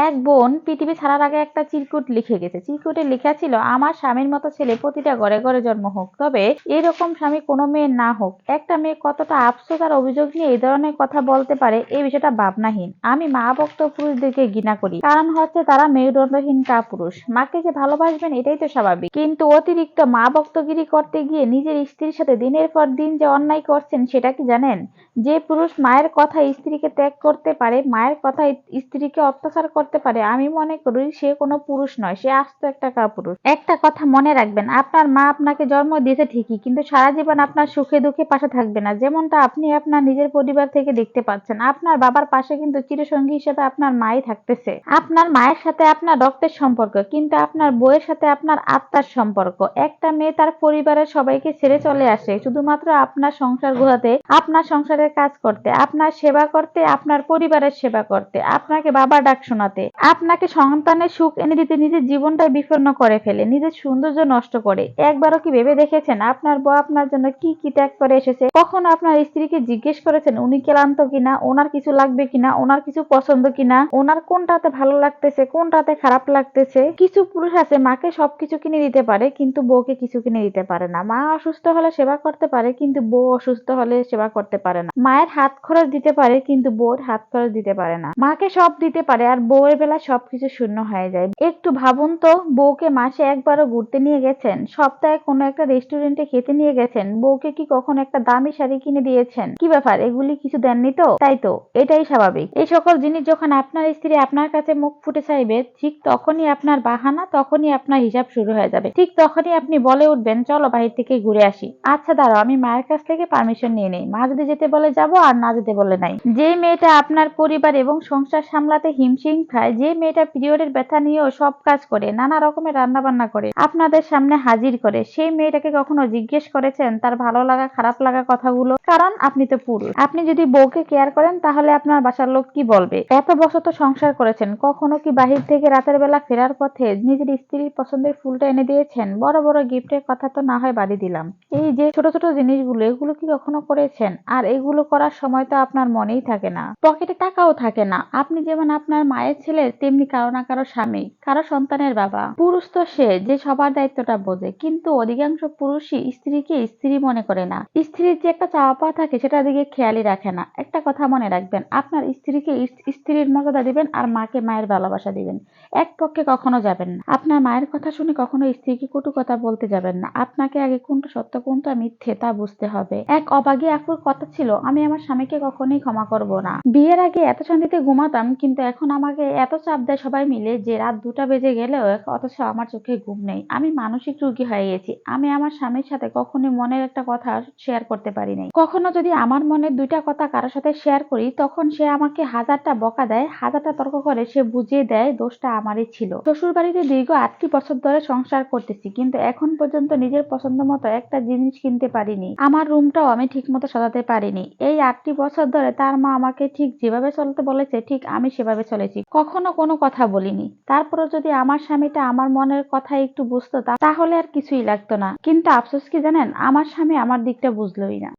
এক বোন পৃথিবী ছাড়ার আগে একটা চিরকুট লিখে গেছে। চিরকুটে লেখা ছিল, আমার স্বামীর মতো ছেলে প্রতিটা ঘরে ঘরে জন্ম হোক। তবে এরকম স্বামী কোনো মেয়ের না হোক। একটা মেয়ে কতটা আফসোস আর অভিযোগ নিয়ে এই ধরনের কথা বলতে পারে এই বিষয়টা ভাবনাহীন। আমি মা ভক্ত পুরুষদেরকে ঘৃণা করি। কারণ হচ্ছে তারা মেরুদণ্ডহীন কাপুরুষ। মাকে যে ভালোবাসবেন, এটাই তো স্বাভাবিক। কিন্তু অতিরিক্ত মা ভক্তগিরি করতে গিয়ে নিজের স্ত্রীর সাথে দিনের পর দিন যে অন্যায় করছেন, সেটা কি জানেন? যে পুরুষ মায়ের কথা স্ত্রীকে ত্যাগ করতে পারে, মায়ের কথা স্ত্রীকে অত্যাচার করতে পারে। আমি মনে করি সে কোনো পুরুষ নয়, সে আস্ত একটা কাপুরুষ। একটা কথা মনে রাখবেন, আপনার মা আপনাকে জন্ম দিয়েছে ঠিকই, কিন্তু সারা জীবন আপনার সুখে দুঃখে পাশে থাকবে না। যেমনটা আপনি আপনার নিজের পরিবার থেকে দেখতে পাচ্ছেন, আপনার বাবার পাশে কিন্তু চিরসঙ্গী হিসেবে আপনার মাই থাকতেছে। আপনার মায়ের সাথে আপনার রক্তের সম্পর্ক, কিন্তু আপনার বউয়ের সাথে আপনার আত্মার সম্পর্ক। একটা মেয়ে তার পরিবারের সবাইকে ছেড়ে চলে আসে, শুধুমাত্র আপনার সংসার ঘোরাতে, আপনার সংসারের কাজ করতে, আপনার সেবা করতে, আপনার পরিবারের সেবা করতে, আপনাকে বাবা ডাক শোনাতে। আপনাকে সন্তানের সুখ এনে দিতে নিজের জীবনটা বিপন্ন করে ফেলে, নিজের সৌন্দর্য নষ্ট করে। একবারও কি ভেবে দেখেছেন? আপনার বউ আপনার জন্য কি কি ত্যাগ করে এসেছে? কখনো আপনার স্ত্রীকে জিজ্ঞেস করেছেন, উনি ক্লান্ত কিনা? ওনার কিছু লাগবে কিনা? ওনার কিছু পছন্দ কিনা? ওনার কোনটাতে ভালো লাগতেছে? কোনটাতে খারাপ লাগতেছে? কিছু পুরুষ আছে, মাকে সবকিছু কিনে দিতে পারে, কিন্তু বউকে কিছু কিনে দিতে পারে না। মা অসুস্থ হলে সেবা করতে পারে, কিন্তু বউ অসুস্থ হলে সেবা করতে পারে না। মায়ের হাত খরচ দিতে পারে, কিন্তু বউর হাত খরচ দিতে পারে না। মাকে সব দিতে পারে, আর বউয়ের বেলা সবকিছু শূন্য হয়ে যায়। একটু ভাবুন তো, বউকে মাসে একবারও ঘুরতে নিয়ে গেছেন? সপ্তাহে কোনো একটা রেস্টুরেন্টে খেতে নিয়ে গেছেন? বউকে কি কখনো একটা দামি শাড়ি কিনে দিয়েছেন? কি ব্যাপার, এগুলি কিছু দেননি তো? তাই তো, এটাই স্বাভাবিক। এই সকল জিনিস যখন আপনার স্ত্রী আপনার কাছে মুখ ফুটে চাইবে, ঠিক তখনই আপনার বাহানা, তখনই আপনার হিসাব শুরু হয়ে যাবে। ঠিক তখনই আপনি বলে উঠবেন, চলো বাহির থেকে ঘুরে আসি। আচ্ছা দাঁড়াও, আমি মায়ের কাছ থেকে পারমিশন নিয়ে নেই। মা যদি যেতে বলে যাব, আর না যেতে বলে নাই। যে মেয়েটা আপনার পরিবার এবং সংসার সামলাতে হিমশিম খায়, যে মেয়েটা পিরিয়ডের ব্যথা নিয়েও সব কাজ করে, নানা রকমের রান্না বান্না করে, আপনাদের সামনে হাজির করে, সেই মেয়েটাকে কখনো জিজ্ঞেস করেছেন তার ভালো লাগা, খারাপ লাগা কথাগুলো? কারণ আপনি তো পুরুষ। আপনি যদি বউকে কেয়ার করেন, তাহলে আপনার বাসার লোক কি বলবে? এত বছর তো সংসার করেছেন, কখনো কি বাহির থেকে রাতের বেলা ফেরার পথে নিজের স্ত্রীর পছন্দের ফুলটা এনে দিয়েছেন? বড় বড় গিফটের কথা তো না হয় বাড়ি দিলাম। এই যে ছোট ছোট জিনিসগুলো, এগুলো কি কখনো করেছেন? আর এগুলো করার সময় তো আপনার মনেই থাকে না। পকেটে টাকাও থাকে না। আপনি যেমন আপনার মায়ের ছেলে, তেমনি কারও না কারও স্বামী, কারও সন্তানের বাবা। পুরুষ তো সে, যে সবার দায়িত্বটা বোঝে। কিন্তু অধিকাংশ পুরুষই স্ত্রীকে স্ত্রী মনে করে না। স্ত্রীর যে একটা চাওয়া পাওয়া থাকে সেটার দিকে খেয়ালই রাখে না। একটা কথা মনে রাখবেন, আপনার স্ত্রীকে স্ত্রীর মর্যাদা দিবেন আর মাকে মায়ের ভালোবাসা দিবেন। এক পক্ষে কখনো যাবেন না। আপনার মায়ের কথা শুনে কখনো স্ত্রীকে কটু কথা বলতে যাবেন না। আপনাকে আগে কোনটা সত্য, কোনটা মিথ্যে তা বুঝতে হবে। এক অবাগী আপুর কথা ছিল, আমি আমার স্বামীকে কখনোই ক্ষমা করব না। বিয়ের আগে এত শান্তিতে ঘুমাতাম, কিন্তু এখন আমাকে এত চাপ দেয় সবাই মিলে যে রাত দুটা বেজে গেলেও অথচ আমার চোখে ঘুম নেই। আমি মানসিক রোগী হয়ে গেছি। আমি আমার স্বামীর সাথে কখনোই মনের একটা কথা শেয়ার করতে পারি নাই। কখনো যদি আমার মনের দুইটা কথা কারোর সাথে শেয়ার করি, তখন সে আমাকে হাজারটা বকা দেয়, হাজারটা তর্ক করে, সে বুঝিয়ে দেয় দোষটা আমারই ছিল। শ্বশুর বাড়িতে দীর্ঘ আটটি বছর ধরে সংসার করতেছি, কিন্তু এখন পর্যন্ত নিজের পছন্দ মতো একটা জিনিস কিনতে পারিনি। আমার রুমটাও আমি ঠিক মতো সাজাতে পারিনি। এই আটটি বছর ধরে তার মা আমাকে ঠিক যেভাবে চলতে বলেছে, ঠিক আমি সেভাবে চলেছি। কখনো কোনো কথা বলিনি। তারপরে যদি আমার স্বামীটা আমার মনের কথা একটু বুঝতো তাহলে আর কিছুই লাগতো না। কিন্তু আফসোস কি জানেন? আমার স্বামী আমার দিকটা বুঝলোই না।